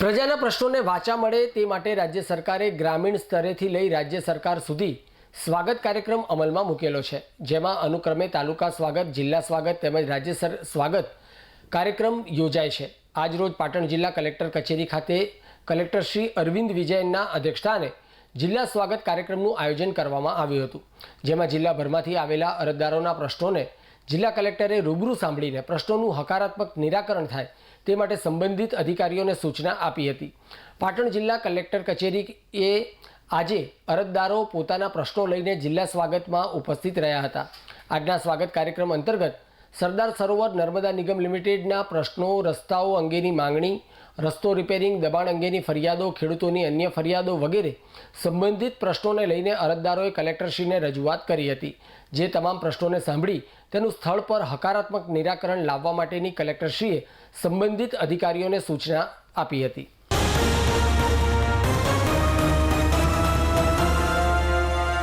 પ્રજાના પ્રશ્નોને વાચા મળે તે માટે રાજ્ય સરકારે ગ્રામીણ સ્તરેથી લઈ રાજ્ય સરકાર સુધી સ્વાગત કાર્યક્રમ અમલમાં મૂકેલો છે. જેમાં અનુક્રમે તાલુકા સ્વાગત, જિલ્લા સ્વાગત તેમજ રાજ્ય સ્વાગત કાર્યક્રમ યોજાય છે. આજરોજ પાટણ જિલ્લા કલેક્ટર કચેરી ખાતે કલેક્ટર શ્રી અરવિંદ વિજયનના અધ્યક્ષસ્થાને જિલ્લા સ્વાગત કાર્યક્રમનું આયોજન કરવામાં આવ્યું હતું. જેમાં જિલ્લાભરમાંથી આવેલા અરજદારોના પ્રશ્નોને જિલ્લા કલેક્ટરે રૂબરૂ સાંભળીને પ્રશ્નોનું હકારાત્મક નિરાકરણ થાય તે માટે સંબંધિત અધિકારીઓને સૂચના આપી હતી. પાટણ જિલ્લા કલેક્ટર કચેરીએ આજે અરજદારો પોતાના પ્રશ્નો લઈને જિલ્લા સ્વાગતમાં ઉપસ્થિત રહ્યા હતા. આજના સ્વાગત કાર્યક્રમ અંતર્ગત સરદાર સરોવર નર્મદા નિગમ લિમિટેડના પ્રશ્નો, રસ્તાઓ અંગેની માંગણી, રસ્તો રિપેરિંગ, દબાણ અંગેની ફરિયાદો, ખેડૂતોની અન્ય ફરિયાદો વગેરે સંબંધિત પ્રશ્નોને લઈને અરજદારોએ કલેક્ટરશ્રીને રજૂઆત કરી હતી. જે તમામ પ્રશ્નોને સાંભળી તેનું સ્થળ પર હકારાત્મક નિરાકરણ લાવવા માટેની કલેક્ટરશ્રીએ સંબંધિત અધિકારીઓને સૂચના આપી હતી.